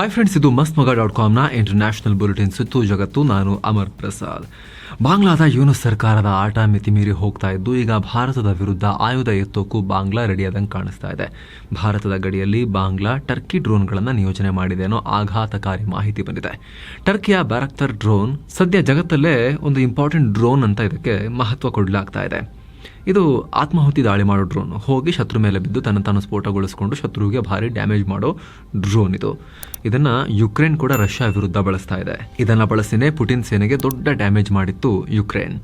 Hi friends ಇದು ಮಸ್ತ್ ಮಗ ಡಾಟ್ ಕಾಮ್ನ ಇಂಟರ್ನ್ಯಾಷನಲ್ ಬುಲೆಟಿನ್ ಸುತ್ತು ಜಗತ್ತು. ನಾನು ಅಮರ್ ಪ್ರಸಾದ್. ಬಾಂಗ್ಲಾದ ಯೂನು ಸರ್ಕಾರದ ಆಟ ಮಿತಿ ಮೀರಿ ಹೋಗ್ತಾ ಇದ್ದು, ಈಗ ಭಾರತದ ವಿರುದ್ಧ ಆಯುಧ ಎತ್ತೋಕ್ಕೂ ಬಾಂಗ್ಲಾ ರೆಡಿಯಾದಂಗೆ ಕಾಣಿಸ್ತಾ ಇದೆ. ಭಾರತದ ಗಡಿಯಲ್ಲಿ ಬಾಂಗ್ಲಾ ಟರ್ಕಿ ಡ್ರೋನ್ಗಳನ್ನು ನಿಯೋಜನೆ ಮಾಡಿದೆ ಅನ್ನೋ ಆಘಾತಕಾರಿ ಮಾಹಿತಿ ಬಂದಿದೆ. ಟರ್ಕಿಯ ಬ್ಯಾರಕ್ಟರ್ ಡ್ರೋನ್ ಸದ್ಯ ಜಗತ್ತಲ್ಲೇ ಒಂದು ಇಂಪಾರ್ಟೆಂಟ್ ಡ್ರೋನ್ ಅಂತ ಇದಕ್ಕೆ ಮಹತ್ವ ಕೊಡಲಾಗ್ತಾ ಇದೆ. ಇದು ಆತ್ಮಾಹುತಿ ದಾಳಿ ಮಾಡೋ ಡ್ರೋನ್ ಹೋಗಿ ಶತ್ರು ಮೇಲೆ ಬಿದ್ದು ತನ್ನ ತಾನು ಸ್ಫೋಟಗೊಳಿಸಿಕೊಂಡು ಶತ್ರುವಿಗೆ ಭಾರಿ ಡ್ಯಾಮೇಜ್ ಮಾಡೋ ಡ್ರೋನ್ ಇದು. ಇದನ್ನ ಯುಕ್ರೇನ್ ಕೂಡ ರಷ್ಯಾ ವಿರುದ್ಧ ಬಳಸ್ತಾ ಇದೆ. ಇದನ್ನ ಬಳಸಿನೇ ಪುಟಿನ್ ಸೇನೆಗೆ ದೊಡ್ಡ ಡ್ಯಾಮೇಜ್ ಮಾಡಿತ್ತು ಯುಕ್ರೇನ್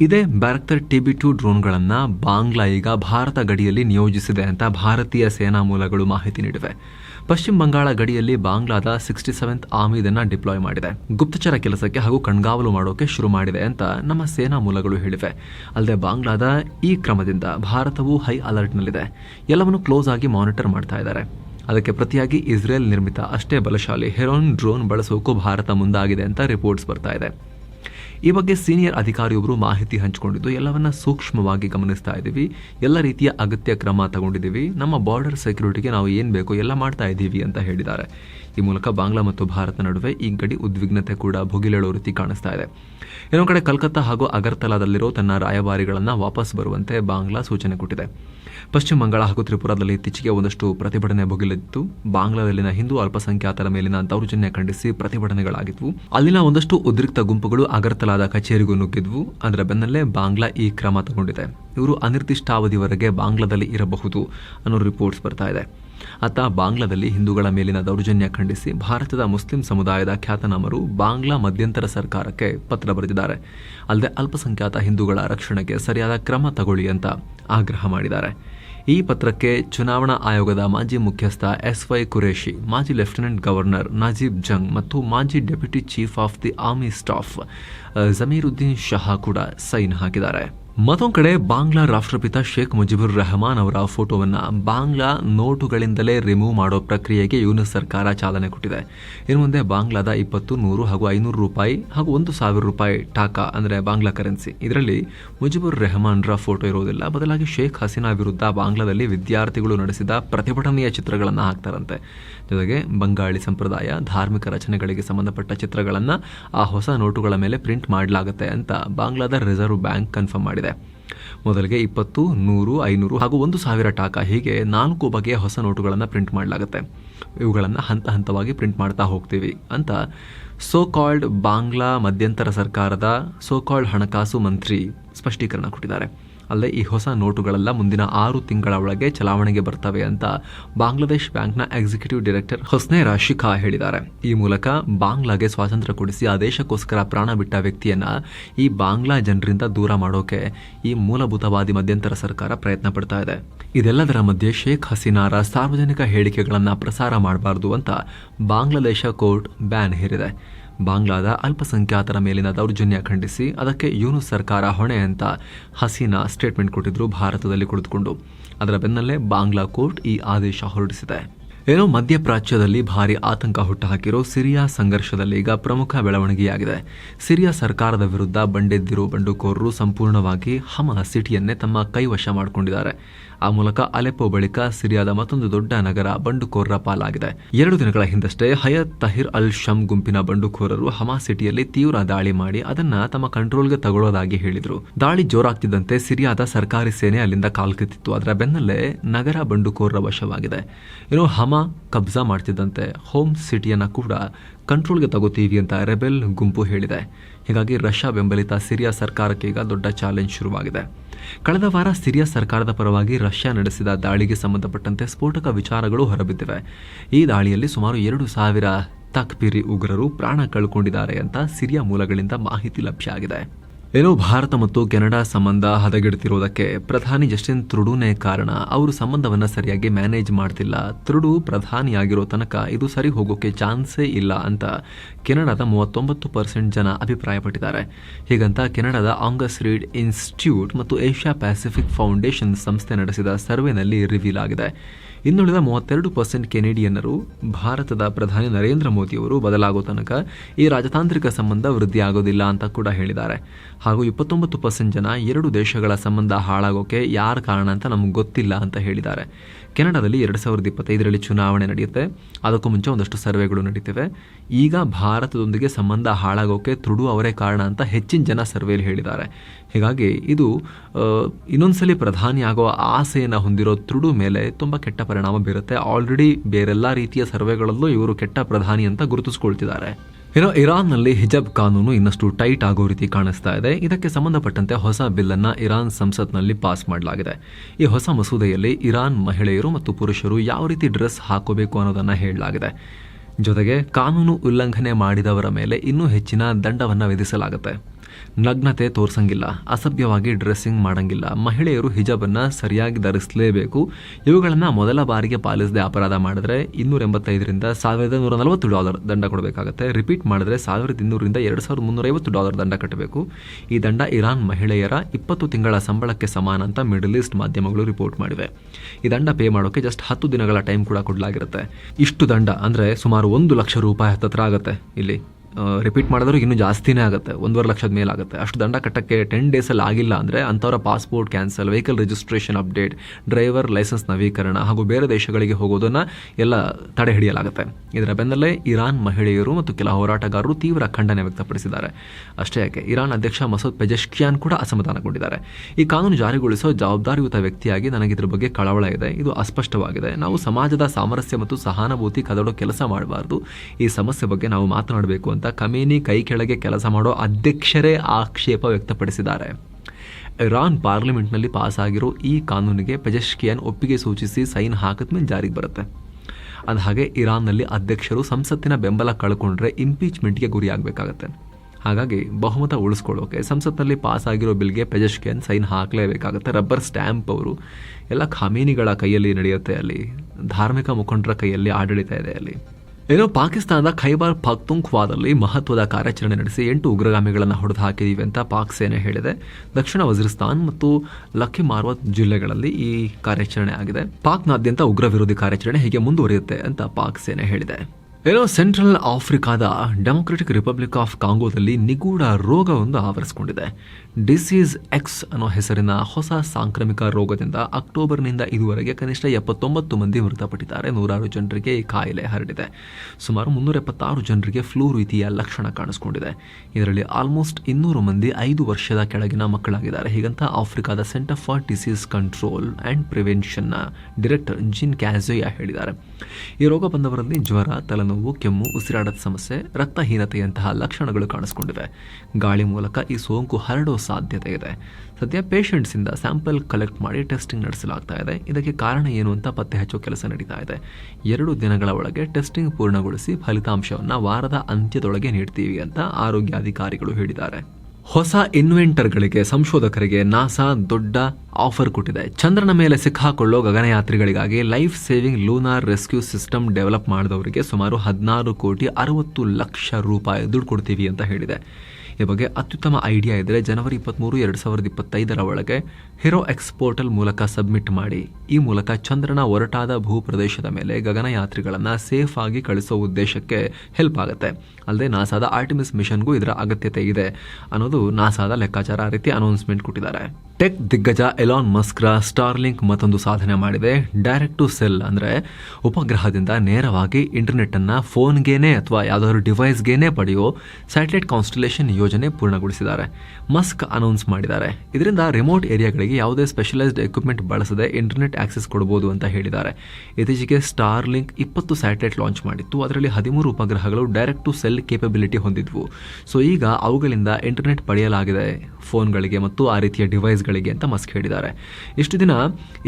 ಇದೇ ಬ್ಯಾರಕ್ತರ್ ಟಿ ಬಿ ಟು ಡ್ರೋನ್ಗಳನ್ನು ಬಾಂಗ್ಲಾ ಈಗ ಭಾರತ ಗಡಿಯಲ್ಲಿ ನಿಯೋಜಿಸಿದೆ ಅಂತ ಭಾರತೀಯ ಸೇನಾ ಮೂಲಗಳು ಮಾಹಿತಿ ನೀಡಿವೆ. ಪಶ್ಚಿಮ ಬಂಗಾಳ ಗಡಿಯಲ್ಲಿ ಬಾಂಗ್ಲಾದ ಸಿಕ್ಸ್ಟಿ ಸೆವೆಂತ್ ಆರ್ಮಿ ಇದನ್ನ ಡಿಪ್ಲಾಯ್ ಮಾಡಿದೆ. ಗುಪ್ತಚರ ಕೆಲಸಕ್ಕೆ ಹಾಗೂ ಕಣ್ಗಾವಲು ಮಾಡೋಕೆ ಶುರು ಮಾಡಿದೆ ಅಂತ ನಮ್ಮ ಸೇನಾ ಮೂಲಗಳು ಹೇಳಿವೆ. ಅಲ್ಲದೆ ಬಾಂಗ್ಲಾದ ಈ ಕ್ರಮದಿಂದ ಭಾರತವು ಹೈ ಅಲರ್ಟ್ನಲ್ಲಿದೆ ಎಲ್ಲವನ್ನು ಕ್ಲೋಸ್ ಆಗಿ ಮಾನಿಟರ್ ಮಾಡ್ತಾ ಇದ್ದಾರೆ. ಅದಕ್ಕೆ ಪ್ರತಿಯಾಗಿ ಇಸ್ರೇಲ್ ನಿರ್ಮಿತ ಅಷ್ಟೇ ಬಲಶಾಲಿ ಹೆರೋನ್ ಡ್ರೋನ್ ಬಳಸೋಕ್ಕೂ ಭಾರತ ಮುಂದಾಗಿದೆ ಅಂತ ರಿಪೋರ್ಟ್ಸ್ ಬರ್ತಾ ಇದೆ. ಈ ಬಗ್ಗೆ ಸೀನಿಯರ್ ಅಧಿಕಾರಿಯೊಬ್ಬರು ಮಾಹಿತಿ ಹಂಚಿಕೊಂಡಿದ್ದು, ಎಲ್ಲವನ್ನ ಸೂಕ್ಷ್ಮವಾಗಿ ಗಮನಿಸ್ತಾ ಇದ್ದೀವಿ. ಎಲ್ಲ ರೀತಿಯ ಅಗತ್ಯ ಕ್ರಮ ತಗೊಂಡಿದ್ದೀವಿ. ನಮ್ಮ ಬಾರ್ಡರ್ ಸೆಕ್ಯೂರಿಟಿಗೆ ನಾವು ಏನು ಬೇಕೋ ಎಲ್ಲ ಮಾಡ್ತಾ ಇದ್ದೀವಿ ಅಂತ ಹೇಳಿದ್ದಾರೆ. ಈ ಮೂಲಕ ಬಾಂಗ್ಲಾ ಮತ್ತು ಭಾರತ ನಡುವೆ ಈ ಗಡಿ ಉದ್ವಿಗ್ನತೆ ಕೂಡ ಭುಗಿಲೇಳೋ ರೀತಿ ಕಾಣಿಸ್ತಾ ಇದೆ. ಇನ್ನೊಂದು ಕಡೆ ಕಲ್ಕತ್ತಾ ಹಾಗೂ ಅಗರ್ತಲಾದಲ್ಲಿರೋ ತನ್ನ ರಾಯಭಾರಿಗಳನ್ನು ವಾಪಸ್ ಬರುವಂತೆ ಬಾಂಗ್ಲಾ ಸೂಚನೆ ಕೊಟ್ಟಿದೆ. ಪಶ್ಚಿಮ ಬಂಗಾಳ ಹಾಗೂ ತ್ರಿಪುರಾದಲ್ಲಿ ಇತ್ತೀಚೆಗೆ ಒಂದಷ್ಟು ಪ್ರತಿಭಟನೆ ಭುಗಿಲಿತ್ತು ಬಾಂಗ್ಲಾದಲ್ಲಿನ ಹಿಂದೂ ಅಲ್ಪಸಂಖ್ಯಾತರ ಮೇಲಿನ ದೌರ್ಜನ್ಯ ಖಂಡಿಸಿ ಪ್ರತಿಭಟನೆಗಳಾಗಿದ್ವು. ಅಲ್ಲಿನ ಒಂದಷ್ಟು ಉದ್ರಿಕ್ತ ಗುಂಪುಗಳು ಅಗರ್ತಲಾದ ಕಚೇರಿಗೂ ನುಗ್ಗಿದ್ವು. ಅದರ ಬೆನ್ನಲ್ಲೇ ಬಾಂಗ್ಲಾ ಈ ಕ್ರಮ ತಗೊಂಡಿದೆ. ಇವರು ಅನಿರ್ದಿಷ್ಟಾವಧಿವರೆಗೆ ಬಾಂಗ್ಲಾದಲ್ಲಿ ಇರಬಹುದು ಅನ್ನೋ ರಿಪೋರ್ಟ್ಸ್ ಬರ್ತಾ ಇದೆ. ಅತ್ತ ಬಾಂಗ್ಲಾದಲ್ಲಿ ಹಿಂದೂಗಳ ಮೇಲಿನ ದೌರ್ಜನ್ಯ ಖಂಡಿಸಿ ಭಾರತದ ಮುಸ್ಲಿಂ ಸಮುದಾಯದ ಖ್ಯಾತನಾಮರು ಬಾಂಗ್ಲಾ ಮಧ್ಯಂತರ ಸರ್ಕಾರಕ್ಕೆ ಪತ್ರ ಬರೆದಿದ್ದಾರೆ. ಅಲ್ಲದೆ ಅಲ್ಪಸಂಖ್ಯಾತ ಹಿಂದೂಗಳ ರಕ್ಷಣೆಗೆ ಸರಿಯಾದ ಕ್ರಮ ತಗೊಳ್ಳಿ ಅಂತ ಆಗ್ರಹ ಮಾಡಿದ್ದಾರೆ. ಈ ಪತ್ರಕ್ಕೆ ಚುನಾವಣಾ ಆಯೋಗದ ಮಾಜಿ ಮುಖ್ಯಸ್ಥ ಎಸ್ ವೈ ಕುರೇಶಿ, ಮಾಜಿ ಲೆಫ್ಟಿನೆಂಟ್ ಗವರ್ನರ್ ನಜೀಬ್ ಜಂಗ್ ಮತ್ತು ಮಾಜಿ deputy chief of the army staff Zameeruddin Shah ಕೂಡ ಸೈನ್ ಹಾಕಿದ್ದಾರೆ. ಮತ್ತೊಂದು ಕಡೆ ಬಾಂಗ್ಲಾ ರಾಷ್ಟ್ರಪಿತ ಶೇಖ್ ಮುಜಿಬುರ್ ರೆಹಮಾನ್ ಅವರ ಫೋಟೋವನ್ನ ಬಾಂಗ್ಲಾ ನೋಟುಗಳಿಂದಲೇ ರಿಮೂವ್ ಮಾಡೋ ಪ್ರಕ್ರಿಯೆಗೆ ಯೂನಿಸ್ ಸರ್ಕಾರ ಚಾಲನೆ ಕೊಟ್ಟಿದೆ. ಇನ್ನು ಮುಂದೆ ಬಾಂಗ್ಲಾದ ಇಪ್ಪತ್ತು, ನೂರು ಹಾಗೂ ಐನೂರು ರೂಪಾಯಿ ಹಾಗೂ ಒಂದು ಸಾವಿರ ರೂಪಾಯಿ ಟಾಕಾ, ಅಂದರೆ ಬಾಂಗ್ಲಾ ಕರೆನ್ಸಿ. ಇದರಲ್ಲಿ ಮುಜಿಬುರ್ ರೆಹಮಾನ್ರ ಫೋಟೋ ಇರುವುದಿಲ್ಲ ಬದಲಾಗಿ ಶೇಖ್ ಹಸೀನಾ ವಿರುದ್ಧ ಬಾಂಗ್ಲಾದಲ್ಲಿ ವಿದ್ಯಾರ್ಥಿಗಳು ನಡೆಸಿದ ಪ್ರತಿಭಟನೆಯ ಚಿತ್ರಗಳನ್ನು ಹಾಕ್ತಾರಂತೆ. ಜೊತೆಗೆ ಬಂಗಾಳಿ ಸಂಪ್ರದಾಯ, ಧಾರ್ಮಿಕ ರಚನೆಗಳಿಗೆ ಸಂಬಂಧಪಟ್ಟ ಚಿತ್ರಗಳನ್ನು ಆ ಹೊಸ ನೋಟುಗಳ ಮೇಲೆ ಪ್ರಿಂಟ್ ಮಾಡಲಾಗುತ್ತೆ ಅಂತ ಬಾಂಗ್ಲಾದ ರಿಸರ್ವ್ ಬ್ಯಾಂಕ್ ಕನ್ಫರ್ಮ್ ಮಾಡಿದೆ. ಮೊದಲಿಗೆ ಇಪ್ಪತ್ತು, ನೂರು, ಐನೂರು ಹಾಗೂ ಒಂದು ಸಾವಿರ ಟಾಕಾ ಹೀಗೆ ನಾಲ್ಕು ಬಗೆಯ ಹೊಸ ನೋಟುಗಳನ್ನು ಪ್ರಿಂಟ್ ಮಾಡಲಾಗುತ್ತೆ. ಇವುಗಳನ್ನು ಹಂತ ಹಂತವಾಗಿ ಪ್ರಿಂಟ್ ಮಾಡ್ತಾ ಹೋಗ್ತೀವಿ ಅಂತ ಸೋ ಕಾಲ್ಡ್ ಬಾಂಗ್ಲಾ ಮಧ್ಯಂತರ ಸರ್ಕಾರದ ಸೋ ಕಾಲ್ಡ್ ಹಣಕಾಸು ಮಂತ್ರಿ ಸ್ಪಷ್ಟೀಕರಣ ಕೊಟ್ಟಿದ್ದಾರೆ. ಅಲ್ಲದೆ ಈ ಹೊಸ ನೋಟುಗಳೆಲ್ಲ ಮುಂದಿನ ಆರು ತಿಂಗಳ ಒಳಗೆ ಚಲಾವಣೆಗೆ ಬರ್ತವೆ ಅಂತ ಬಾಂಗ್ಲಾದೇಶ್ ಬ್ಯಾಂಕ್ನ ಎಕ್ಸಿಕ್ಯೂಟಿವ್ ಡೈರೆಕ್ಟರ್ ಹೊಸ್ನೆ ರಾಶಿಖಾ ಹೇಳಿದ್ದಾರೆ. ಈ ಮೂಲಕ ಬಾಂಗ್ಲಾಗೆ ಸ್ವಾತಂತ್ರ್ಯ ಕೊಡಿಸಿ ಆ ದೇಶಕ್ಕೋಸ್ಕರ ಪ್ರಾಣ ಬಿಟ್ಟ ವ್ಯಕ್ತಿಯನ್ನ ಈ ಬಾಂಗ್ಲಾ ಜನರಿಂದ ದೂರ ಮಾಡೋಕೆ ಈ ಮೂಲಭೂತವಾದಿ ಮಧ್ಯಂತರ ಸರ್ಕಾರ ಪ್ರಯತ್ನ ಪಡ್ತಾ ಇದೆ. ಇದೆಲ್ಲದರ ಮಧ್ಯೆ ಶೇಖ್ ಹಸೀನಾರ ಸಾರ್ವಜನಿಕ ಹೇಳಿಕೆಗಳನ್ನು ಪ್ರಸಾರ ಮಾಡಬಾರದು ಅಂತ ಬಾಂಗ್ಲಾದೇಶ ಕೋರ್ಟ್ ಬ್ಯಾನ್ ಹೇರಿದೆ. ಬಾಂಗ್ಲಾದ ಅಲ್ಪಸಂಖ್ಯಾತರ ಮೇಲಿನ ದೌರ್ಜನ್ಯ ಖಂಡಿಸಿ ಅದಕ್ಕೆ ಯೂನುಸ್ ಸರ್ಕಾರ ಹೊಣೆ ಅಂತ ಹಸೀನಾ ಸ್ಟೇಟ್ಮೆಂಟ್ ಕೊಟ್ಟಿದ್ರು ಭಾರತದಲ್ಲಿ ಕುಳಿತುಕೊಂಡು. ಅದರ ಬೆನ್ನಲ್ಲೇ ಬಾಂಗ್ಲಾ ಕೋರ್ಟ್ ಈ ಆದೇಶ ಹೊರಡಿಸಿದೆ. ಏನೋ ಮಧ್ಯಪ್ರಾಚ್ಯದಲ್ಲಿ ಭಾರಿ ಆತಂಕ ಹುಟ್ಟುಹಾಕಿರೋ ಸಿರಿಯಾ ಸಂಘರ್ಷದಲ್ಲಿ ಈಗ ಪ್ರಮುಖ ಬೆಳವಣಿಗೆಯಾಗಿದೆ. ಸಿರಿಯಾ ಸರ್ಕಾರದ ವಿರುದ್ಧ ಬಂಡೆದ್ದಿರೋ ಬಂಡುಕೋರರು ಸಂಪೂರ್ಣವಾಗಿ ಹಮ ಸಿಟಿಯನ್ನೇ ತಮ್ಮ ಕೈವಶ ಮಾಡಿಕೊಂಡಿದ್ದಾರೆ. ಆ ಮೂಲಕ ಅಲೆಪೋ ಬಳಿಕ ಸಿರಿಯಾದ ಮತ್ತೊಂದು ದೊಡ್ಡ ನಗರ ಬಂಡುಕೋರರ ಪಾಲಾಗಿದೆ. ಎರಡು ದಿನಗಳ ಹಿಂದಷ್ಟೇ ಹಯತ್ ತಹಿರ್ ಅಲ್ ಶಮ್ ಗುಂಪಿನ ಬಂಡುಕೋರರು ಹಮಾ ಸಿಟಿಯಲ್ಲಿ ತೀವ್ರ ದಾಳಿ ಮಾಡಿ ಅದನ್ನ ತಮ್ಮ ಕಂಟ್ರೋಲ್ಗೆ ತಗೊಳ್ಳೋದಾಗಿ ಹೇಳಿದ್ರು. ದಾಳಿ ಜೋರಾಗ್ತಿದ್ದಂತೆ ಸಿರಿಯಾದ ಸರ್ಕಾರಿ ಸೇನೆ ಅಲ್ಲಿಂದ ಕಾಲ್ಕಿತ್ತಿತ್ತು. ಅದರ ಬೆನ್ನಲ್ಲೇ ನಗರ ಬಂಡುಕೋರರ ವಶವಾಗಿದೆ. ಇನ್ನು ಹಮಾ ಕಬ್ಜಾ ಮಾಡ್ತಿದ್ದಂತೆ ಹೋಮ್ ಸಿಟಿಯನ್ನ ಕೂಡ ಕಂಟ್ರೋಲ್ಗೆ ತಗೋತೀವಿ ಅಂತ ರೆಬೆಲ್ ಗುಂಪು ಹೇಳಿದೆ. ಹೀಗಾಗಿ ರಷ್ಯಾ ಬೆಂಬಲಿತ ಸಿರಿಯಾ ಸರ್ಕಾರಕ್ಕೆ ಈಗ ದೊಡ್ಡ ಚಾಲೆಂಜ್ ಶುರುವಾಗಿದೆ. ಕಳೆದ ವಾರ ಸಿರಿಯಾ ಸರ್ಕಾರದ ಪರವಾಗಿ ರಷ್ಯಾ ನಡೆಸಿದ ದಾಳಿಗೆ ಸಂಬಂಧಪಟ್ಟಂತೆ ಸ್ಫೋಟಕ ವಿಚಾರಗಳು ಹೊರಬಿದ್ದಿವೆ. ಈ ದಾಳಿಯಲ್ಲಿ ಸುಮಾರು ಎರಡು ಸಾವಿರ ತಕ್ಪಿರಿ ಉಗ್ರರು ಪ್ರಾಣ ಕಳ್ಕೊಂಡಿದ್ದಾರೆ ಅಂತ ಸಿರಿಯಾ ಮೂಲಗಳಿಂದ ಮಾಹಿತಿ ಲಭ್ಯ ಆಗಿದೆ. ಏನೋ ಭಾರತ ಮತ್ತು ಕೆನಡಾ ಸಂಬಂಧ ಹದಗೆಡುತ್ತಿರುವುದಕ್ಕೆ ಪ್ರಧಾನಿ ಜಸ್ಟಿನ್ ತ್ರುಡುನೇ ಕಾರಣ. ಅವರು ಸಂಬಂಧವನ್ನು ಸರಿಯಾಗಿ ಮ್ಯಾನೇಜ್ ಮಾಡ್ತಿಲ್ಲ. ತ್ರುಡು ಪ್ರಧಾನಿಯಾಗಿರೋ ತನಕ ಇದು ಸರಿ ಹೋಗೋಕೆ ಚಾನ್ಸೇ ಇಲ್ಲ ಅಂತ ಕೆನಡಾದ ಮೂವತ್ತೊಂಬತ್ತು ಪರ್ಸೆಂಟ್ ಜನ ಅಭಿಪ್ರಾಯಪಟ್ಟಿದ್ದಾರೆ. ಹೀಗಂತ ಕೆನಡಾದ ಆಂಗಸ್ ರೀಡ್ ಇನ್ಸ್ಟಿಟ್ಯೂಟ್ ಮತ್ತು ಏಷ್ಯಾ ಪ್ಯಾಸಿಫಿಕ್ ಫೌಂಡೇಶನ್ ಸಂಸ್ಥೆ ನಡೆಸಿದ ಸರ್ವೆನಲ್ಲಿ ರಿವೀಲ್ ಆಗಿದೆ. ಇನ್ನುಳಿದ ಮೂವತ್ತೆರಡು ಪರ್ಸೆಂಟ್ ಕೆನೆಡಿಯನ್ನರು ಭಾರತದ ಪ್ರಧಾನಿ ನರೇಂದ್ರ ಮೋದಿಯವರು ಬದಲಾಗೋ ತನಕ ಈ ರಾಜತಾಂತ್ರಿಕ ಸಂಬಂಧ ವೃದ್ಧಿಯಾಗೋದಿಲ್ಲ ಅಂತ ಕೂಡ ಹೇಳಿದ್ದಾರೆ. ಹಾಗೂ ಇಪ್ಪತ್ತೊಂಬತ್ತು ಪರ್ಸೆಂಟ್ ಜನ ಎರಡು ದೇಶಗಳ ಸಂಬಂಧ ಹಾಳಾಗೋಕೆ ಯಾರ ಕಾರಣ ಅಂತ ನಮ್ಗೆ ಗೊತ್ತಿಲ್ಲ ಅಂತ ಹೇಳಿದ್ದಾರೆ. ಕೆನಡಾದಲ್ಲಿ ಎರಡು ಸಾವಿರದ ಇಪ್ಪತ್ತೈದರಲ್ಲಿ ಚುನಾವಣೆ ನಡೆಯುತ್ತೆ. ಅದಕ್ಕೂ ಮುಂಚೆ ಒಂದಷ್ಟು ಸರ್ವೆಗಳು ನಡೀತಿವೆ. ಈಗ ಭಾರತದೊಂದಿಗೆ ಸಂಬಂಧ ಹಾಳಾಗೋಕೆ ತುಡು ಅವರೇ ಕಾರಣ ಅಂತ ಹೆಚ್ಚಿನ ಜನ ಸರ್ವೆಯಲ್ಲಿ ಹೇಳಿದ್ದಾರೆ. ಹೀಗಾಗಿ ಇದು ಇನ್ನೊಂದು ಇನ್ನೊಂದ್ಸಲಿ ಪ್ರಧಾನಿ ಆಗೋ ಆಸೆಯನ್ನು ಹೊಂದಿರೋ ತುಡು ಮೇಲೆ ತುಂಬ ಕೆಟ್ಟ ಪರಿಣಾಮ ಬೀರುತ್ತೆ. ಆಲ್ರೆಡಿ ಬೇರೆಲ್ಲ ರೀತಿಯ ಸರ್ವೆಗಳಲ್ಲೂ ಇವರು ಕೆಟ್ಟ ಪ್ರಧಾನಿ ಅಂತ ಗುರುತಿಸ್ಕೊಳ್ತಿದ್ದಾರೆ. ಇನ್ನು ಇರಾನ್ನಲ್ಲಿ ಹಿಜಬ್ ಕಾನೂನು ಇನ್ನಷ್ಟು ಟೈಟ್ ಆಗೋ ರೀತಿ ಕಾಣಿಸ್ತಾ ಇದೆ. ಇದಕ್ಕೆ ಸಂಬಂಧಪಟ್ಟಂತೆ ಹೊಸ ಬಿಲ್ ಅನ್ನ ಇರಾನ್ ಸಂಸತ್ನಲ್ಲಿ ಪಾಸ್ ಮಾಡಲಾಗಿದೆ. ಈ ಹೊಸ ಮಸೂದೆಯಲ್ಲಿ ಇರಾನ್ ಮಹಿಳೆಯರು ಮತ್ತು ಪುರುಷರು ಯಾವ ರೀತಿ ಡ್ರೆಸ್ ಹಾಕೋಬೇಕು ಅನ್ನೋದನ್ನ ಹೇಳಲಾಗಿದೆ. ಜೊತೆಗೆ ಕಾನೂನು ಉಲ್ಲಂಘನೆ ಮಾಡಿದವರ ಮೇಲೆ ಇನ್ನೂ ಹೆಚ್ಚಿನ ದಂಡವನ್ನು ವಿಧಿಸಲಾಗುತ್ತೆ. ನಗ್ನತೆ ತೋರಿಸಂಗಿಲ್ಲ, ಅಸಭ್ಯವಾಗಿ ಡ್ರೆಸ್ಸಿಂಗ್ ಮಾಡಂಗಿಲ್ಲ. ಮಹಿಳೆಯರು ಹಿಜಾಬನ್ನು ಸರಿಯಾಗಿ ಧರಿಸಲೇಬೇಕು. ಇವುಗಳನ್ನು ಮೊದಲ ಬಾರಿಗೆ ಪಾಲಿಸದೆ ಅಪರಾಧ ಮಾಡಿದ್ರೆ ಇನ್ನೂರ ಎಂಬತ್ತೈದರಿಂದ ಸಾವಿರದ ನೂರ ನಲವತ್ತು ಡಾಲರ್ ದಂಡ ಕೊಡಬೇಕಾಗುತ್ತೆ. ರಿಪೀಟ್ ಮಾಡಿದ್ರೆ ಸಾವಿರದ ಇನ್ನೂರಿಂದ ಎರಡು ಸಾವಿರದ ಮುನ್ನೂರೈವತ್ತು ಡಾಲರ್ ದಂಡ ಕಟ್ಟಬೇಕು. ಈ ದಂಡ ಇರಾನ್ ಮಹಿಳೆಯರ ಇಪ್ಪತ್ತು ತಿಂಗಳ ಸಂಬಳಕ್ಕೆ ಸಮಾನ ಅಂತ ಮಿಡಲ್ ಈಸ್ಟ್ ಮಾಧ್ಯಮಗಳು ರಿಪೋರ್ಟ್ ಮಾಡಿವೆ. ಈ ದಂಡ ಪೇ ಮಾಡೋಕೆ ಜಸ್ಟ್ ಹತ್ತು ದಿನಗಳ ಟೈಮ್ ಕೂಡ ಕೊಡಲಾಗಿರುತ್ತೆ. ಇಷ್ಟು ದಂಡ ಅಂದರೆ ಸುಮಾರು ಒಂದು ಲಕ್ಷ ರೂಪಾಯಿ ಹತ್ತತ್ರ ಆಗುತ್ತೆ ಇಲ್ಲಿ. ರಿಪೀಟ್ ಮಾಡಿದ್ರು ಇನ್ನೂ ಜಾಸ್ತಿನೇ ಆಗುತ್ತೆ. ಒಂದೂವರೆ ಲಕ್ಷದ ಮೇಲೆ ಆಗುತ್ತೆ. ಅಷ್ಟು ದಂಡ ಕಟ್ಟಕ್ಕೆ ಟೆನ್ ಡೇಸಲ್ಲಿ ಆಗಿಲ್ಲ ಅಂದರೆ ಅಂಥವರ passport cancel vehicle registration update driver licence ನವೀಕರಣ ಹಾಗೂ ಬೇರೆ ದೇಶಗಳಿಗೆ ಹೋಗೋದನ್ನು ಎಲ್ಲ ತಡೆ ಹಿಡಿಯಲಾಗುತ್ತೆ. ಇದರ ಬೆನ್ನಲ್ಲೇ ಇರಾನ್ ಮಹಿಳೆಯರು ಮತ್ತು ಕೆಲ ಹೋರಾಟಗಾರರು ತೀವ್ರ ಖಂಡನೆ ವ್ಯಕ್ತಪಡಿಸಿದ್ದಾರೆ. ಅಷ್ಟೇ ಯಾಕೆ, ಇರಾನ್ ಅಧ್ಯಕ್ಷ ಮಸೂದ್ ಪೆಜೆಶ್ಕಿಯಾನ್ ಕೂಡ ಅಸಮಾಧಾನಗೊಂಡಿದ್ದಾರೆ. ಈ ಕಾನೂನು ಜಾರಿಗೊಳಿಸೋ ಜವಾಬ್ದಾರಿಯುತ ವ್ಯಕ್ತಿಯಾಗಿ ನನಗೆ ಇದ್ರ ಬಗ್ಗೆ ಕಳವಳ ಇದೆ. ಇದು ಅಸ್ಪಷ್ಟವಾಗಿದೆ. ನಾವು ಸಮಾಜದ ಸಾಮರಸ್ಯ ಮತ್ತು ಸಹಾನುಭೂತಿ ಕದಡೋ ಕೆಲಸ ಮಾಡಬಾರ್ದು. ಈ ಸಮಸ್ಯೆ ಬಗ್ಗೆ ನಾವು ಮಾತನಾಡಬೇಕು ಅಂತ ಕಮೇನಿ ಕೈ ಕೆಳಗೆ ಕೆಲಸ ಮಾಡೋ ಅಧ್ಯಕ್ಷರೇ ಆಕ್ಷೇಪ ವ್ಯಕ್ತಪಡಿಸಿದ್ದಾರೆ. ಇರಾನ್ ಪಾರ್ಲಿಮೆಂಟ್ನಲ್ಲಿ ಪಾಸ್ ಆಗಿರೋ ಈ ಕಾನೂನಿಗೆ ಪಜಶ್ಕಿಯನ್ ಒಪ್ಪಿಗೆ ಸೂಚಿಸಿ ಸೈನ್ ಹಾಕಿದ್ಮೇಲೆ ಜಾರಿಗೆ ಬರುತ್ತೆ. ಅದು ಹಾಗೆ ಇರಾನ್ನಲ್ಲಿ ಅಧ್ಯಕ್ಷರು ಸಂಸತ್ತಿನ ಬೆಂಬಲ ಕಳ್ಕೊಂಡ್ರೆ ಇಂಪೀಚ್ಮೆಂಟ್ಗೆ ಗುರಿಯಾಗಬೇಕಾಗತ್ತೆ. ಹಾಗಾಗಿ ಬಹುಮತ ಉಳಿಸ್ಕೊಳ್ಳೋಕೆ ಸಂಸತ್ನಲ್ಲಿ ಪಾಸ್ ಆಗಿರೋ ಬಿಲ್ಗೆ ಪೆಜಶ್ಕೆನ್ ಸೈನ್ ಹಾಕಲೇಬೇಕಾಗುತ್ತೆ. ರಬ್ಬರ್ ಸ್ಟ್ಯಾಂಪ್ ಅವರು ಎಲ್ಲ ಖಾಮೀನಿಗಳ ಕೈಯಲ್ಲಿ ನಡೆಯುತ್ತೆ ಅಲ್ಲಿ. ಧಾರ್ಮಿಕ ಮುಖಂಡರ ಕೈಯಲ್ಲಿ ಆಡಳಿತ ಇದೆ ಅಲ್ಲಿ. ಏನೋ ಪಾಕಿಸ್ತಾನದ ಖೈಬರ್ ಪಕ್ತುಂಖ್ವಾದಲ್ಲಿ ಮಹತ್ವದ ಕಾರ್ಯಾಚರಣೆ ನಡೆಸಿ ಎಂಟು ಉಗ್ರಗಾಮಿಗಳನ್ನು ಹೊಡೆದು ಹಾಕಿದೀವಿ ಅಂತ ಪಾಕ್ ಸೇನೆ ಹೇಳಿದೆ. ದಕ್ಷಿಣ ವಜ್ರಿಸ್ತಾನ್ ಮತ್ತು ಲಕ್ಕಿ ಮಾರ್ವತ್ ಜಿಲ್ಲೆಗಳಲ್ಲಿ ಈ ಕಾರ್ಯಾಚರಣೆ ಆಗಿದೆ. ಪಾಕ್ನಾದ್ಯಂತ ಉಗ್ರ ವಿರೋಧಿ ಕಾರ್ಯಾಚರಣೆ ಹೀಗೆ ಮುಂದುವರಿಯುತ್ತೆ ಅಂತ ಪಾಕ್ ಸೇನೆ ಹೇಳಿದೆ. ಏನೋ ಸೆಂಟ್ರಲ್ ಆಫ್ರಿಕಾದ ಡೆಮೊಕ್ರೆಟಿಕ್ ರಿಪಬ್ಲಿಕ್ ಆಫ್ ಕಾಂಗೋದಲ್ಲಿ ನಿಗೂಢ ರೋಗವೊಂದು ಆವರಿಸಿಕೊಂಡಿದೆ. ಡಿಸೀಸ್ ಎಕ್ಸ್ ಅನ್ನೋ ಹೆಸರಿನ ಹೊಸ ಸಾಂಕ್ರಾಮಿಕ ರೋಗದಿಂದ ಅಕ್ಟೋಬರ್ನಿಂದ ಇದುವರೆಗೆ ಕನಿಷ್ಠ ಎಪ್ಪತ್ತೊಂಬತ್ತು ಮಂದಿ ಮೃತಪಟ್ಟಿದ್ದಾರೆ. ನೂರಾರು ಜನರಿಗೆ ಈ ಕಾಯಿಲೆ ಹರಡಿದೆ. ಸುಮಾರು ಮುನ್ನೂರ ಎಪ್ಪತ್ತಾರು ಜನರಿಗೆ ಫ್ಲೂ ರೀತಿಯ ಲಕ್ಷಣ ಕಾಣಿಸ್ಕೊಂಡಿದೆ. ಇದರಲ್ಲಿ ಆಲ್ಮೋಸ್ಟ್ ಇನ್ನೂರು ಮಂದಿ ಐದು ವರ್ಷದ ಕೆಳಗಿನ ಮಕ್ಕಳಾಗಿದ್ದಾರೆ. ಹೀಗಂತ ಆಫ್ರಿಕಾದ centre for disease control and ಪ್ರಿವೆನ್ಷನ್ನ director Jean Kaseya ಹೇಳಿದ್ದಾರೆ. ಈ ರೋಗ ಬಂದವರಲ್ಲಿ ಜ್ವರ, ತಲೆನೋವು, ಕೆಮ್ಮು, ಉಸಿರಾಟದ ಸಮಸ್ಯೆ, ರಕ್ತಹೀನತೆಯಂತಹ ಲಕ್ಷಣಗಳು ಕಾಣಿಸಿಕೊಂಡಿವೆ. ಗಾಳಿ ಮೂಲಕ ಈ ಸೋಂಕು ಹರಡೋ ಸಾಧ್ಯತೆ ಇದೆ. ಸದ್ಯ ಪೇಷಂಟ್ಸಿಂದ ಸ್ಯಾಂಪಲ್ ಕಲೆಕ್ಟ್ ಮಾಡಿ ಟೆಸ್ಟಿಂಗ್ ನಡೆಸಲಾಗ್ತಾ ಇದೆ. ಇದಕ್ಕೆ ಕಾರಣ ಏನು ಅಂತ ಪತ್ತೆ ಹಚ್ಚೋ ಕೆಲಸ ನಡೀತಾ ಇದೆ. ಎರಡು ದಿನಗಳ ಒಳಗೆ ಟೆಸ್ಟಿಂಗ್ ಪೂರ್ಣಗೊಳಿಸಿ ಫಲಿತಾಂಶವನ್ನು ವಾರದ ಅಂತ್ಯದೊಳಗೆ ನೀಡ್ತೀವಿ ಅಂತ ಆರೋಗ್ಯಾಧಿಕಾರಿಗಳು ಹೇಳಿದ್ದಾರೆ. ಹೊಸ ಇನ್ವೆಂಟರ್ಗಳಿಗೆ ಸಂಶೋಧಕರಿಗೆ ನಾಸಾ ದೊಡ್ಡ ಆಫರ್ ಕೊಟ್ಟಿದೆ. ಚಂದ್ರನ ಮೇಲೆ ಸಿಕ್ಕಾಕೊಳ್ಳೋ ಗಗನಯಾತ್ರಿಗಳಿಗಾಗಿ life saving lunar rescue system develop ಮಾಡಿದವರಿಗೆ ಸುಮಾರು ಹದಿನಾರು ಕೋಟಿ ಅರವತ್ತು ಲಕ್ಷ ರೂಪಾಯಿ ದುಡ್ಡು ಕೊಡ್ತೀವಿ ಅಂತ ಹೇಳಿದೆ. ಈ ಬಗ್ಗೆ ಅತ್ಯುತ್ತಮ ಐಡಿಯಾ ಇದ್ದರೆ ಜನವರಿ ಇಪ್ಪತ್ತ್ಮೂರು ಎರಡು ಸಾವಿರದ ಇಪ್ಪತ್ತೈದರ ಒಳಗೆ ಹಿರೋ ಎಕ್ಸ್ಪೋರ್ಟಲ್ ಮೂಲಕ ಸಬ್ಮಿಟ್ ಮಾಡಿ. ಈ ಮೂಲಕ ಚಂದ್ರನ ಒರಟಾದ ಭೂಪ್ರದೇಶದ ಮೇಲೆ ಗಗನಯಾತ್ರಿಗಳನ್ನು ಸೇಫ್ ಆಗಿ ಕಳಿಸೋ ಉದ್ದೇಶಕ್ಕೆ ಹೆಲ್ಪ್ ಆಗುತ್ತೆ. ಅಲ್ಲದೆ ನಾಸಾದ ಆರ್ಟಿಮಿಸ್ ಮಿಷನ್ಗೂ ಇದರ ಅಗತ್ಯತೆ ಇದೆ ಅನ್ನೋದು ನಾಸಾದ ಲೆಕ್ಕಾಚಾರ ರೀತಿ ಅನೌನ್ಸ್ಮೆಂಟ್ ಕೊಟ್ಟಿದ್ದಾರೆ. ಟೆಕ್ ದಿಗ್ಗಜ ಎಲಾನ್ ಮಸ್ಕ್ರ ಸ್ಟಾರ್ಲಿಂಕ್ ಮತ್ತೊಂದು ಸಾಧನೆ ಮಾಡಿದೆ. ಡೈರೆಕ್ಟ್ ಟು ಸೆಲ್ ಅಂದರೆ ಉಪಗ್ರಹದಿಂದ ನೇರವಾಗಿ ಇಂಟರ್ನೆಟ್ಟನ್ನು ಫೋನ್ಗೇನೆ ಅಥವಾ ಯಾವುದಾದ್ರು ಡಿವೈಸ್ಗೇನೆ ಪಡೆಯೋ ಸ್ಯಾಟಲೈಟ್ ಕಾನ್ಸ್ಟಲೇಷನ್ ಯೋಜನೆ ಪೂರ್ಣಗೊಳಿಸಿದ್ದಾರೆ. ಮಸ್ಕ್ ಅನೌನ್ಸ್ ಮಾಡಿದ್ದಾರೆ. ಇದರಿಂದ ರಿಮೋಟ್ ಏರಿಯಾಗಳಿಗೆ ಯಾವುದೇ ಸ್ಪೆಷಲೈಸ್ಡ್ ಎಕ್ವಿಪ್ಮೆಂಟ್ ಬಳಸದೆ ಇಂಟರ್ನೆಟ್ ಆಕ್ಸೆಸ್ ಕೊಡಬಹುದು ಅಂತ ಹೇಳಿದ್ದಾರೆ. ಇತ್ತೀಚೆಗೆ ಸ್ಟಾರ್ಲಿಂಕ್ ಇಪ್ಪತ್ತು ಸ್ಯಾಟಲೈಟ್ ಲಾಂಚ್ ಮಾಡಿತ್ತು. ಅದರಲ್ಲಿ ಹದಿಮೂರು ಉಪಗ್ರಹಗಳು ಡೈರೆಕ್ಟ್ ಟು ಸೆಲ್ ಕೇಪಬಿಲಿಟಿ ಹೊಂದಿದ್ವು. ಸೊ ಈಗ ಅವುಗಳಿಂದ ಇಂಟರ್ನೆಟ್ ಪಡೆಯಲಾಗಿದೆ. ಫೋನ್ಗಳಿಗೆ ಮತ್ತು ಆ ರೀತಿಯ ಡಿವೈಸ್ಗಳಿಗೆ ಅಂತ ಮಸ್ಕ್ ಹೇಳಿದ್ದಾರೆ. ಇಷ್ಟು ದಿನ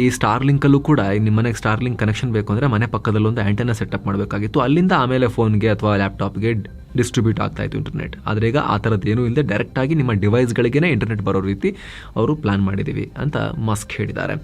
ಈ ಸ್ಟಾರ್ ಲಿಂಕಲ್ಲೂ ಕೂಡ ನಿಮ್ಮ ಮನೆಗೆ ಸ್ಟಾರ್ ಲಿಂಕ್ ಕನೆಕ್ಷನ್ ಬೇಕು ಅಂದರೆ ಮನೆ ಪಕ್ಕದಲ್ಲೊಂದು ಆ್ಯಂಟೆನ ಸೆಟಪ್ ಮಾಡಬೇಕಾಗಿತ್ತು. ಅಲ್ಲಿಂದ ಆಮೇಲೆ ಫೋನ್ಗೆ ಅಥವಾ ಲ್ಯಾಪ್ಟಾಪ್ಗೆ ಡಿಸ್ಟ್ರಿಬ್ಯೂಟ್ ಆಗ್ತಾ ಇತ್ತು ಇಂಟರ್ನೆಟ್ ಆದರೆ ಈಗ ಆ ಥರದ್ದು ಏನೂ ಇಲ್ಲದೆ ಡೈರೆಕ್ಟಾಗಿ ನಿಮ್ಮ ಡಿವೈಸ್ಗಳಿಗೇ ಇಂಟರ್ನೆಟ್ ಬರೋ ರೀತಿ ಅವರು ಪ್ಲಾನ್ ಮಾಡಿದ್ದೀವಿ ಅಂತ ಮಸ್ಕ್ ಹೇಳಿದ್ದಾರೆ.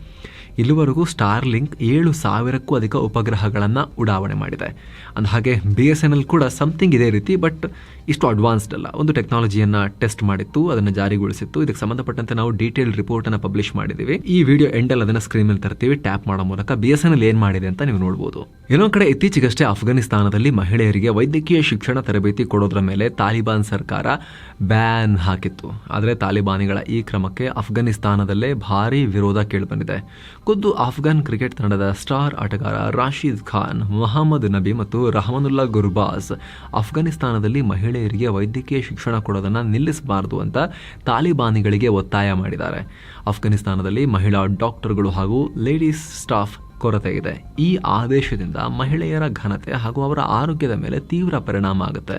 ಇಲ್ಲಿವರೆಗೂ ಸ್ಟಾರ್ ಲಿಂಕ್ ಏಳು ಸಾವಿರಕ್ಕೂ ಅಧಿಕ ಉಪಗ್ರಹಗಳನ್ನು ಉಡಾವಣೆ ಮಾಡಿದೆ. ಅಂದ ಹಾಗೆ ಬಿ ಎಸ್ ಎನ್ ಎಲ್ ಕೂಡ ಸಮಥಿಂಗ್ ಇದೇ ರೀತಿ ಬಟ್ ಇಷ್ಟು ಅಡ್ವಾನ್ಸ್ಡ್ ಅಲ್ಲ. ಒಂದು ಟೆಕ್ನಾಲಜಿಯನ್ನು ಟೆಸ್ಟ್ ಮಾಡಿತ್ತು, ಅದನ್ನು ಜಾರಿಗೊಳಿಸಿತ್ತು. ಇದಕ್ಕೆ ಸಂಬಂಧಪಟ್ಟಂತೆ ನಾವು ಡೀಟೇಲ್ ರಿಪೋರ್ಟ್ ಅನ್ನು ಪಬ್ಲಿಷ್ ಮಾಡಿದ್ದೀವಿ ಈ ವಿಡಿಯೋ ಎಂಡಲ್ಲಿ ಅದನ್ನು ಸ್ಕ್ರೀನ್ ಮೇಲೆ ತರ್ತೀವಿ ಟ್ಯಾಪ್ ಮಾಡೋ ಮೂಲಕ ಬಿ ಎಸ್ ಎನ್ ಎಲ್ ಏನು ಮಾಡಿದೆ ಅಂತ ನೀವು ನೋಡಬಹುದು ಇನ್ನೊಂದು ಕಡೆ ಇತ್ತೀಚೆಗಷ್ಟೇ ಅಫ್ಘಾನಿಸ್ತಾನದಲ್ಲಿ ಮಹಿಳೆಯರಿಗೆ ವೈದ್ಯಕೀಯ ಶಿಕ್ಷಣ ತರಬೇತಿ ಕೊಡೋದ್ರ ಮೇಲೆ ತಾಲಿಬಾನ್ ಸರ್ಕಾರ ಬ್ಯಾನ್ ಹಾಕಿತ್ತು. ಆದರೆ ತಾಲಿಬಾನಿಗಳ ಈ ಕ್ರಮಕ್ಕೆ ಅಫ್ಘಾನಿಸ್ತಾನದಲ್ಲೇ ಭಾರಿ ವಿರೋಧ ಕೇಳಿಬಂದಿದೆ. ಖುದ್ದು ಆಫ್ಘಾನ್ ಕ್ರಿಕೆಟ್ ತಂಡದ ಸ್ಟಾರ್ ಆಟಗಾರ ರಾಶೀದ್ ಖಾನ್, ಮೊಹಮ್ಮದ್ ನಬಿ ಮತ್ತು ರಹಮಾನುಲ್ಲಾ ಗುರ್ಬಾಸ್ ಅಫ್ಘಾನಿಸ್ತಾನದಲ್ಲಿ ಮಹಿಳೆಯರಿಗೆ ವೈದ್ಯಕೀಯ ಶಿಕ್ಷಣ ಕೊಡೋದನ್ನು ನಿಲ್ಲಿಸಬಾರದು ಅಂತ ತಾಲಿಬಾನಿಗಳಿಗೆ ಒತ್ತಾಯ ಮಾಡಿದ್ದಾರೆ. ಅಫ್ಘಾನಿಸ್ತಾನದಲ್ಲಿ ಮಹಿಳಾ ಡಾಕ್ಟರ್ಗಳು ಹಾಗೂ ಲೇಡೀಸ್ ಸ್ಟಾಫ್ ಕೊರತೆ ಇದೆ. ಈ ಆದೇಶದಿಂದ ಮಹಿಳೆಯರ ಘನತೆ ಹಾಗೂ ಅವರ ಆರೋಗ್ಯದ ಮೇಲೆ ತೀವ್ರ ಪರಿಣಾಮ ಆಗುತ್ತೆ.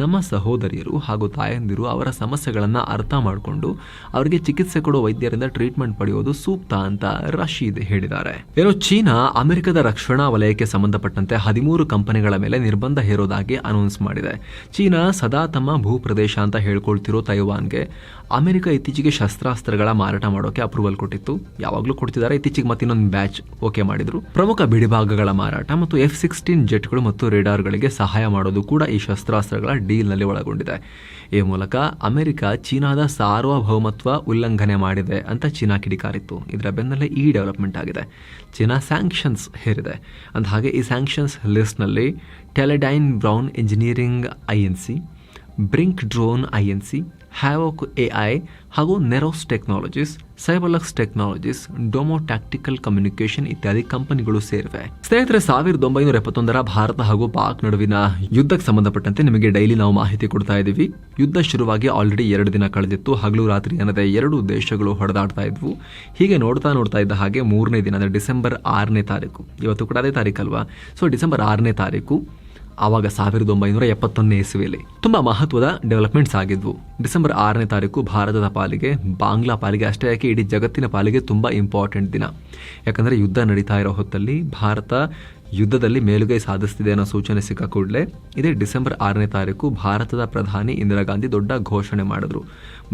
ನಮ್ಮ ಸಹೋದರಿಯರು ಹಾಗೂ ತಾಯಂದಿರು ಅವರ ಸಮಸ್ಯೆಗಳನ್ನು ಅರ್ಥ ಮಾಡಿಕೊಂಡು ಅವರಿಗೆ ಚಿಕಿತ್ಸೆ ಕೊಡೋ ವೈದ್ಯರಿಂದ ಟ್ರೀಟ್ಮೆಂಟ್ ಪಡೆಯೋದು ಸೂಕ್ತ ಅಂತ ರಶೀದ್ ಹೇಳಿದ್ದಾರೆ. ಏನೋ ಚೀನಾ, ಅಮೆರಿಕದ ರಕ್ಷಣಾ ವಲಯಕ್ಕೆ ಸಂಬಂಧಪಟ್ಟಂತೆ ಹದಿಮೂರು ಕಂಪನಿಗಳ ಮೇಲೆ ನಿರ್ಬಂಧ ಹೇರೋದಾಗಿ ಅನೌನ್ಸ್ ಮಾಡಿದೆ. ಚೀನಾ ಸದಾ ತಮ್ಮ ಭೂಪ್ರದೇಶ ಅಂತ ಹೇಳ್ಕೊಳ್ತಿರೋ ತೈವಾನ್ಗೆ ಅಮೆರಿಕ ಇತ್ತೀಚೆಗೆ ಶಸ್ತ್ರಾಸ್ತ್ರಗಳ ಮಾರಾಟ ಮಾಡೋಕೆ ಅಪ್ರೂವಲ್ ಕೊಟ್ಟಿತ್ತು. ಯಾವಾಗಲೂ ಕೊಡ್ತಿದ್ದಾರೆ, ಇತ್ತೀಚೆಗೆ ಮತ್ತಿನ್ನೊಂದು ಬ್ಯಾಚ್ ಓಕೆ ಮಾಡಿದ್ರು. ಪ್ರಮುಖ ಬಿಡಿಭಾಗಗಳ ಮಾರಾಟ ಮತ್ತು ಎಫ್ ಸಿಕ್ಸ್ಟೀನ್ ಜೆಟ್ಗಳು ಮತ್ತು ರೇಡಾರ್ಗಳಿಗೆ ಸಹಾಯ ಮಾಡೋದು ಕೂಡ ಈ ಶಸ್ತ್ರಾಸ್ತ್ರಗಳ ಡೀಲ್ನಲ್ಲಿ ಒಳಗೊಂಡಿದೆ. ಈ ಮೂಲಕ ಅಮೆರಿಕ ಚೀನಾದ ಸಾರ್ವಭೌಮತ್ವ ಉಲ್ಲಂಘನೆ ಮಾಡಿದೆ ಅಂತ ಚೀನಾ ಕಿಡಿಕಾರಿತ್ತು. ಇದರ ಬೆನ್ನಲ್ಲೇ ಈ ಡೆವಲಪ್ಮೆಂಟ್ ಆಗಿದೆ. ಚೀನಾ ಸ್ಯಾಂಕ್ಷನ್ಸ್ ಹೇರಿದೆ. ಅಂದ ಹಾಗೆ ಈ sanctions ಲಿಸ್ಟ್ನಲ್ಲಿ Teledyne Brown Engineering I N C Brinc Drone I N C Havoc I ಹಾಗೂ Neros Technologies, Cyberlux Technologies, Domo Tactical Communication ಇತ್ಯಾದಿ ಕಂಪನಿಗಳು ಸೇರಿವೆ. ಸ್ನೇಹಿತರೆ, ಸಾವಿರದ ಒಂಬೈನೂರ ಎಪ್ಪತ್ತೊಂದರ ಭಾರತ ಹಾಗೂ ಪಾಕ್ ನಡುವಿನ ಯುದ್ಧಕ್ಕೆ ಸಂಬಂಧಪಟ್ಟಂತೆ ನಿಮಗೆ ಡೈಲಿ ನಾವು ಮಾಹಿತಿ ಕೊಡ್ತಾ ಇದ್ದೀವಿ. ಯುದ್ಧ ಶುರುವಾಗಿ ಆಲ್ರೆಡಿ ಎರಡು ದಿನ ಕಳೆದಿತ್ತು. ಹಗಲು ರಾತ್ರಿ ಅನ್ನದೇ ಎರಡು ದೇಶಗಳು ಹೊಡೆದಾಡ್ತಾ ಇದ್ವು. ಹೀಗೆ ನೋಡ್ತಾ ನೋಡ್ತಾ ಇದ್ದ ಹಾಗೆ ಮೂರನೇ ದಿನ ಅಂದರೆ ಡಿಸೆಂಬರ್ ಆರನೇ ತಾರೀಕು. ಇವತ್ತು ಕೂಡ ಅದೇ ತಾರೀಕಲ್ವಾ? ಸೊ ಡಿಸೆಂಬರ್ ಆರನೇ ತಾರೀಕು ಆವಾಗ ಸಾವಿರದ ಒಂಬೈನೂರ ಎಪ್ಪತ್ತೊಂದನೇ ಇಸುವಿಯಲ್ಲಿ ತುಂಬಾ ಮಹತ್ವದ ಡೆವಲಪ್ಮೆಂಟ್ಸ್ ಆಗಿದ್ವು. ಡಿಸೆಂಬರ್ ಆರನೇ ತಾರೀಕು ಭಾರತದ ಪಾಲಿಗೆ, ಬಾಂಗ್ಲಾ ಪಾಲಿಗೆ ಅಷ್ಟೇ ಯಾಕೆ ಇಡೀ ಜಗತ್ತಿನ ಪಾಲಿಗೆ ತುಂಬಾ ಇಂಪಾರ್ಟೆಂಟ್ ದಿನ. ಯಾಕಂದರೆ ಯುದ್ಧ ನಡೀತಾ ಇರೋ ಹೊತ್ತಲ್ಲಿ ಭಾರತ ಯುದ್ಧದಲ್ಲಿ ಮೇಲುಗೈ ಸಾಧಿಸ್ತಿದೆ ಅನ್ನೋ ಸೂಚನೆ ಸಿಕ್ಕ ಕೂಡಲೇ ಇದೇ ಡಿಸೆಂಬರ್ ಆರನೇ ತಾರೀಕು ಭಾರತದ ಪ್ರಧಾನಿ ಇಂದಿರಾ ಗಾಂಧಿ ದೊಡ್ಡ ಘೋಷಣೆ ಮಾಡಿದ್ರು.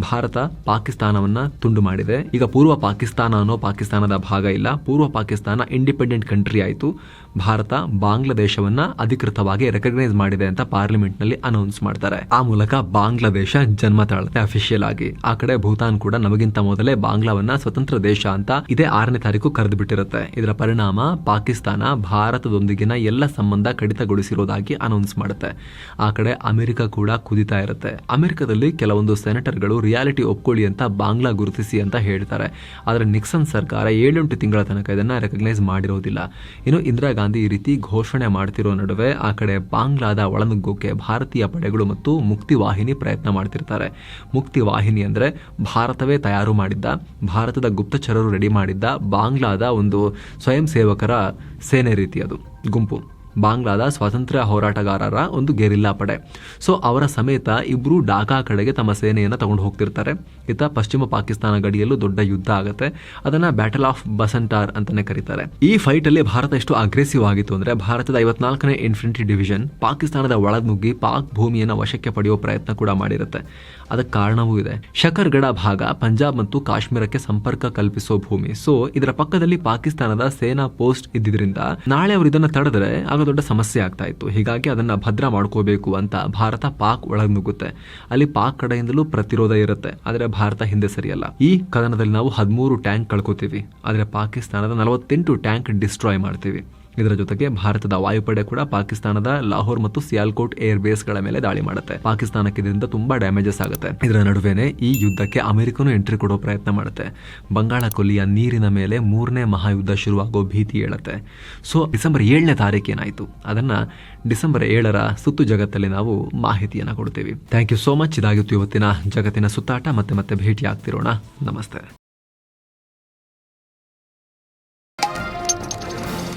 ಭಾರತ ಪಾಕಿಸ್ತಾನವನ್ನ ತುಂಡು ಮಾಡಿದೆ. ಈಗ ಪೂರ್ವ ಪಾಕಿಸ್ತಾನ ಅನ್ನೋ ಪಾಕಿಸ್ತಾನದ ಭಾಗ ಇಲ್ಲ. ಪೂರ್ವ ಪಾಕಿಸ್ತಾನ ಇಂಡಿಪೆಂಡೆಂಟ್ ಕಂಟ್ರಿ ಆಯಿತು. ಭಾರತ ಬಾಂಗ್ಲಾದೇಶವನ್ನ ಅಧಿಕೃತವಾಗಿ ರೆಕಗ್ನೈಸ್ ಮಾಡಿದೆ ಅಂತ ಪಾರ್ಲಿಮೆಂಟ್ನಲ್ಲಿ ಅನೌನ್ಸ್ ಮಾಡ್ತಾರೆ. ಆ ಮೂಲಕ ಬಾಂಗ್ಲಾದೇಶ ಜನ್ಮ ತಾಳುತ್ತೆ ಅಫಿಷಿಯಲ್ ಆಗಿ. ಆ ಕಡೆ ಭೂತಾನ್ ಕೂಡ ನಮಗಿಂತ ಮೊದಲೇ ಬಾಂಗ್ಲಾವನ್ನ ಸ್ವತಂತ್ರ ದೇಶ ಅಂತ ಇದೇ ಆರನೇ ತಾರೀಕು ಕರೆದು ಬಿಟ್ಟಿರುತ್ತೆ ಇದರ ಪರಿಣಾಮ ಪಾಕಿಸ್ತಾನ ಭಾರತದೊಂದಿಗಿನ ಎಲ್ಲ ಸಂಬಂಧ ಕಡಿತಗೊಳಿಸಿರೋದಾಗಿ ಅನೌನ್ಸ್ ಮಾಡುತ್ತೆ. ಆ ಕಡೆ ಅಮೆರಿಕ ಕೂಡ ಕುದಿತಾ ಇರುತ್ತೆ. ಅಮೆರಿಕದಲ್ಲಿ ಕೆಲವೊಂದು ಸೆನೆಟರ್ಗಳು ರಿಯಾಲಿಟಿ ಒಪ್ಕೊಳ್ಳಿ ಅಂತ ಬಾಂಗ್ಲಾ ಗುರುತಿಸಿ ಅಂತ ಹೇಳ್ತಾರೆ. ಆದರೆ ನಿಕ್ಸನ್ ಸರ್ಕಾರ ಏಳೆಂಟು ತಿಂಗಳ ತನಕ ಇದನ್ನು ರೆಕಗ್ನೈಸ್ ಮಾಡಿರೋದಿಲ್ಲ. ಇನ್ನು ಇಂದಿರಾ ಗಾಂಧಿ ಈ ರೀತಿ ಘೋಷಣೆ ಮಾಡ್ತಿರೋ ನಡುವೆ ಆ ಕಡೆ ಬಾಂಗ್ಲಾದ ಒಳನುಗ್ಗೋಕೆ ಭಾರತೀಯ ಪಡೆಗಳು ಮತ್ತು ಮುಕ್ತಿ ವಾಹಿನಿ ಪ್ರಯತ್ನ ಮಾಡ್ತಿರ್ತಾರೆ. ಮುಕ್ತಿ ವಾಹಿನಿ ಅಂದರೆ ಭಾರತವೇ ತಯಾರು ಮಾಡಿದ್ದ, ಭಾರತದ ಗುಪ್ತಚರರು ರೆಡಿ ಮಾಡಿದ್ದ, ಬಾಂಗ್ಲಾದ ಒಂದು ಸ್ವಯಂ ಸೇವಕರ ಸೇನೆ ರೀತಿ ಅದು ಗುಂಪು. ಬಾಂಗ್ಲಾದ ಸ್ವಾತಂತ್ರ್ಯ ಹೋರಾಟಗಾರರ ಒಂದು ಗೆರಿಲ್ಲಾ ಪಡೆ. ಸೊ ಅವರ ಸಮೇತ ಇಬ್ಬರು ಡಾಕಾ ಕಡೆಗೆ ತಮ್ಮ ಸೇನೆಯನ್ನು ತಗೊಂಡು ಹೋಗ್ತಿರ್ತಾರೆ. ಇತ್ತ ಪಶ್ಚಿಮ ಪಾಕಿಸ್ತಾನ ಗಡಿಯಲ್ಲೂ ದೊಡ್ಡ ಯುದ್ಧ ಆಗುತ್ತೆ. ಅದನ್ನ ಬ್ಯಾಟಲ್ ಆಫ್ ಬಸಂಟಾರ್ ಅಂತಾನೆ ಕರೀತಾರೆ. ಈ ಫೈಟಲ್ಲಿ ಭಾರತ ಎಷ್ಟು ಅಗ್ರೆಸಿವ್ ಆಗಿತ್ತು ಅಂದ್ರೆ ಭಾರತದ ಐವತ್ನಾಲ್ಕನೇ ಇನ್ಫೆಂಟ್ರಿ ಡಿವಿಷನ್ ಪಾಕಿಸ್ತಾನದ ಒಳನುಗ್ಗಿ ಪಾಕ್ ಭೂಮಿಯನ್ನು ವಶಕ್ಕೆ ಪಡೆಯುವ ಪ್ರಯತ್ನ ಕೂಡ ಮಾಡಿರುತ್ತೆ. ಅದಕ್ಕೆ ಕಾರಣವೂ ಇದೆ. ಶಕರ್ಗಢ ಭಾಗ ಪಂಜಾಬ್ ಮತ್ತು ಕಾಶ್ಮೀರಕ್ಕೆ ಸಂಪರ್ಕ ಕಲ್ಪಿಸೋ ಭೂಮಿ. ಸೊ ಇದರ ಪಕ್ಕದಲ್ಲಿ ಪಾಕಿಸ್ತಾನದ ಸೇನಾ ಪೋಸ್ಟ್ ಇದ್ದಿದ್ರಿಂದ ನಾಳೆ ಅವರು ಇದನ್ನ ತಡೆದ್ರೆ, ಆಗ ದೊಡ್ಡ ಸಮಸ್ಯೆ ಆಗ್ತಾ ಇತ್ತು. ಹೀಗಾಗಿ ಅದನ್ನ ಭದ್ರ ಮಾಡ್ಕೋಬೇಕು ಅಂತ ಭಾರತ ಪಾಕ್ ಒಳನುಗ್ಗುತ್ತೆ ಅಲ್ಲಿ ಪಾಕ್ ಕಡೆಯಿಂದಲೂ ಪ್ರತಿರೋಧ ಇರುತ್ತೆ. ಆದರೆ ಭಾರತ ಹಿಂದೆ ಸರಿಯಲ್ಲ. ಈ ಕದನದಲ್ಲಿ ನಾವು ಹದಿಮೂರು ಟ್ಯಾಂಕ್ ಕಳ್ಕೊತೀವಿ. ಆದರೆ ಪಾಕಿಸ್ತಾನದ ನಲವತ್ತೆಂಟು ಟ್ಯಾಂಕ್ ಡಿಸ್ಟ್ರಾಯ್ ಮಾಡ್ತೀವಿ. ಇದರ ಜೊತೆಗೆ ಭಾರತದ ವಾಯುಪಡೆ ಕೂಡ ಪಾಕಿಸ್ತಾನದ ಲಾಹೋರ್ ಮತ್ತು ಸಿಯಾಲ್ಕೋಟ್ ಏರ್ ಬೇಸ್ಗಳ ಮೇಲೆ ದಾಳಿ ಮಾಡುತ್ತೆ. ಪಾಕಿಸ್ತಾನಕ್ಕೆ ಇದರಿಂದ ತುಂಬಾ ಡ್ಯಾಮೇಜಸ್ ಆಗುತ್ತೆ. ಇದರ ನಡುವೆನೆ ಈ ಯುದ್ಧಕ್ಕೆ ಅಮೆರಿಕನು ಎಂಟ್ರಿ ಕೊಡೋ ಪ್ರಯತ್ನ ಮಾಡುತ್ತೆ. ಬಂಗಾಳ ಕೊಲ್ಲಿಯ ನೀರಿನ ಮೇಲೆ ಮೂರನೇ ಮಹಾಯುದ್ಧ ಶುರುವಾಗೋ ಭೀತಿ ಹೇಳುತ್ತೆ ಸೊ, ಡಿಸೆಂಬರ್ ಏಳನೇ ತಾರೀಕು ಏನಾಯಿತು? ಅದನ್ನ ಡಿಸೆಂಬರ್ ಏಳರ ಸುತ್ತು ಜಗತ್ತಲ್ಲಿ ನಾವು ಮಾಹಿತಿಯನ್ನು ಕೊಡ್ತೀವಿ. Thank you so much. ಇದಾಗಿತ್ತು ಇವತ್ತಿನ ಜಗತ್ತಿನ ಸುತ್ತಾಟ. ಮತ್ತೆ ಮತ್ತೆ ಭೇಟಿ ಆಗ್ತಿರೋಣ ನಮಸ್ತೆ.